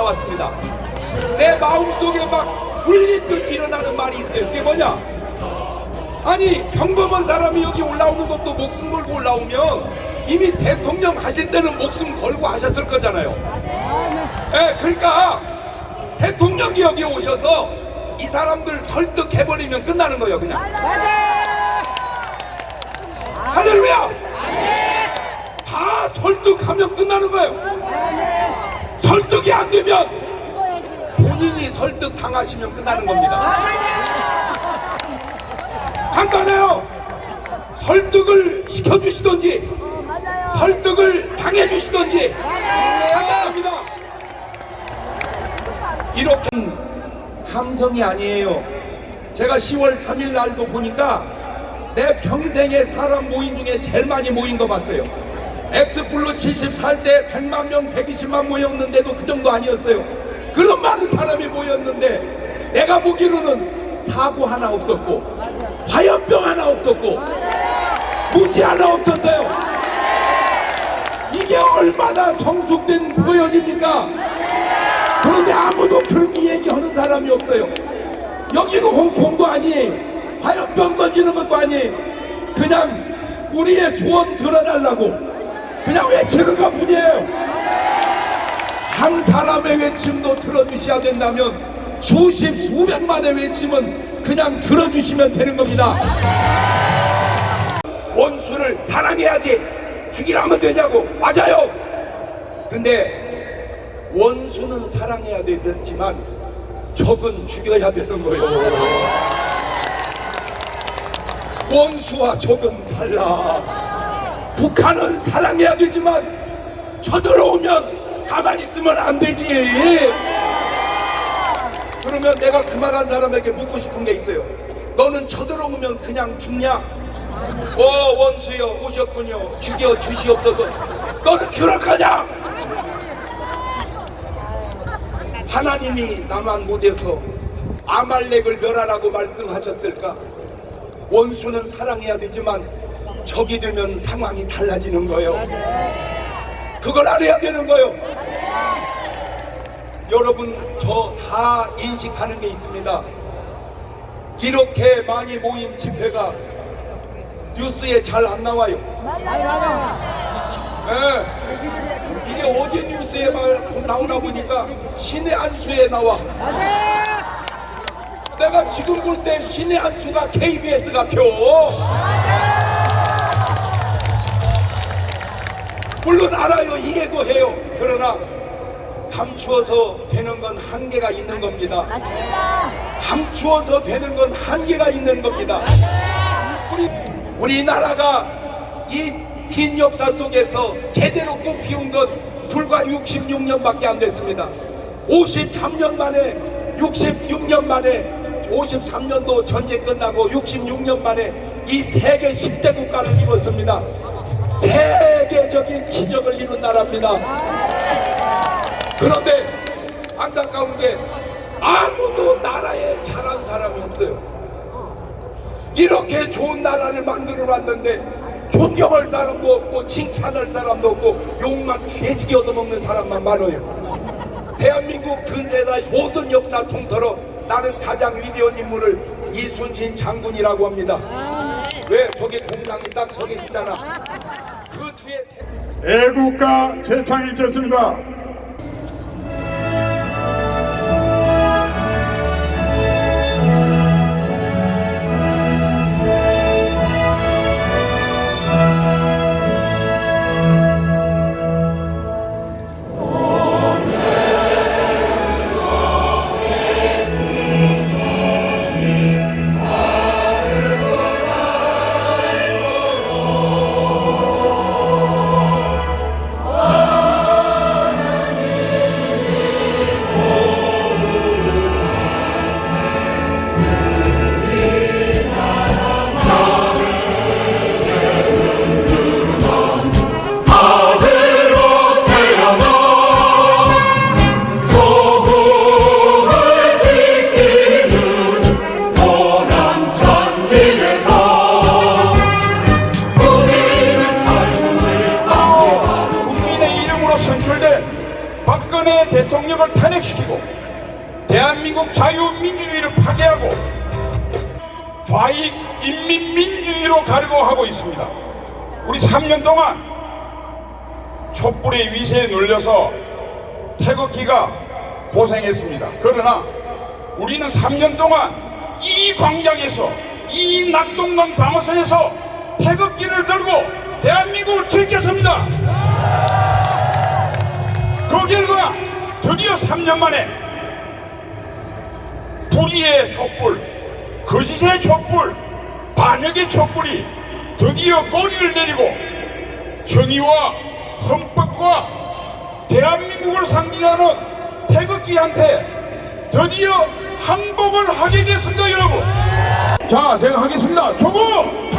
올라왔습니다. 내 마음속에 막 굴리듯 일어나는 말이 있어요. 그게 뭐냐? 아니 평범한 사람이 여기 올라오는 것도 목숨 걸고 올라오면 이미 대통령 하실 때는 목숨 걸고 하셨을 거잖아요. 예, 그러니까 대통령이 여기 오셔서 이 사람들 설득해버리면 끝나는 거예요, 그냥. 할렐루야! 다 설득하면 끝나는 거예요. 설득이 안 되면 본인이 설득 당하시면 끝나는 겁니다. 간단해요. 설득을 시켜주시던지 설득을 당해주시던지 간단합니다. 이렇게 함성이 아니에요. 제가 10월 3일 날도 보니까 내 평생에 사람 모인 중에 제일 많이 모인 거 봤어요. 엑스플로 74할 때 100만 명, 120만 모였는데도 그 정도 아니었어요. 그런 많은 사람이 모였는데 내가 보기로는 사고 하나 없었고 화염병 하나 없었고 무지 하나 없었어요. 이게 얼마나 성숙된 표현입니까? 그런데 아무도 그렇게 얘기하는 사람이 없어요. 여기는 홍콩도 아니에요. 화염병 던지는 것도 아니에요. 그냥 우리의 소원 드러내려고 그냥 외치는 것 뿐이에요. 한 사람의 외침도 들어주셔야 된다면 수십 수백만의 외침은 그냥 들어주시면 되는 겁니다. 원수를 사랑해야지 죽이라면 되냐고 맞아요. 근데 원수는 사랑해야 되겠지만 적은 죽여야 되는 거예요. 원수와 적은 달라. 북한은 사랑해야 되지만 쳐들어오면 가만히 있으면 안 되지. 그러면 내가 그 말한 사람에게 묻고 싶은 게 있어요. 너는 쳐들어오면 그냥 죽냐? 어 원수여 오셨군요. 죽여 주시옵소서. 너는 그럴거냐? 하나님이 나만 못해서 아말렉을 멸하라고 말씀하셨을까? 원수는 사랑해야 되지만 적이 되면 상황이 달라지는 거예요. 그걸 알아야 되는 거예요. 여러분 저 다 인식하는 게 있습니다. 이렇게 많이 모인 집회가 뉴스에 잘 안 나와요. 예. 이게 어디 뉴스에 말 나오나 보니까 신의 안수에 나와. 내가 지금 볼 때 신의 안수가 KBS 같아 물론 알아요. 이해도 해요. 그러나 감추어서 되는 건 한계가 있는 겁니다. 감추어서 되는 건 한계가 있는 겁니다. 우리 우리나라가 이 긴 역사 속에서 제대로 꽃피운 건 불과 66년밖에 안 됐습니다. 53년 만에 66년 만에 53년도 전쟁 끝나고 66년 만에 이 세계 10대 국가를 입었습니다. 세계적인 이룬 나라입니다. 그런데 안타까운 게 아무도 나라에 잘한 사람이 없어요. 이렇게 좋은 나라를 만들어 놨는데 존경할 사람도 없고 칭찬할 사람도 없고 욕만 개지게 얻어먹는 사람만 많아요. 대한민국 근세사의 모든 역사 통틀어 나는 가장 위대한 인물을 이순신 장군이라고 합니다. 왜 저기 동상이 딱 서 계시잖아. 애국가 재창이 있겠습니다. 대한민국 자유민주주의를 파괴하고 좌익 인민민주주의로 가려고 하고 있습니다. 우리 3년 동안 촛불의 위세에 눌려서 태극기가 고생했습니다. 그러나 우리는 3년 동안 이 광장에서 이 낙동강 방어선에서 태극기를 들고 대한민국을 지켰습니다. 그 결과 드디어 3년 만에 불의의 촛불, 거짓의 촛불, 반역의 촛불이 드디어 꼬리를 내리고 정의와 헌법과 대한민국을 상징하는 태극기한테 드디어 항복을 하게 됐습니다, 여러분. 자, 제가 하겠습니다. 조국!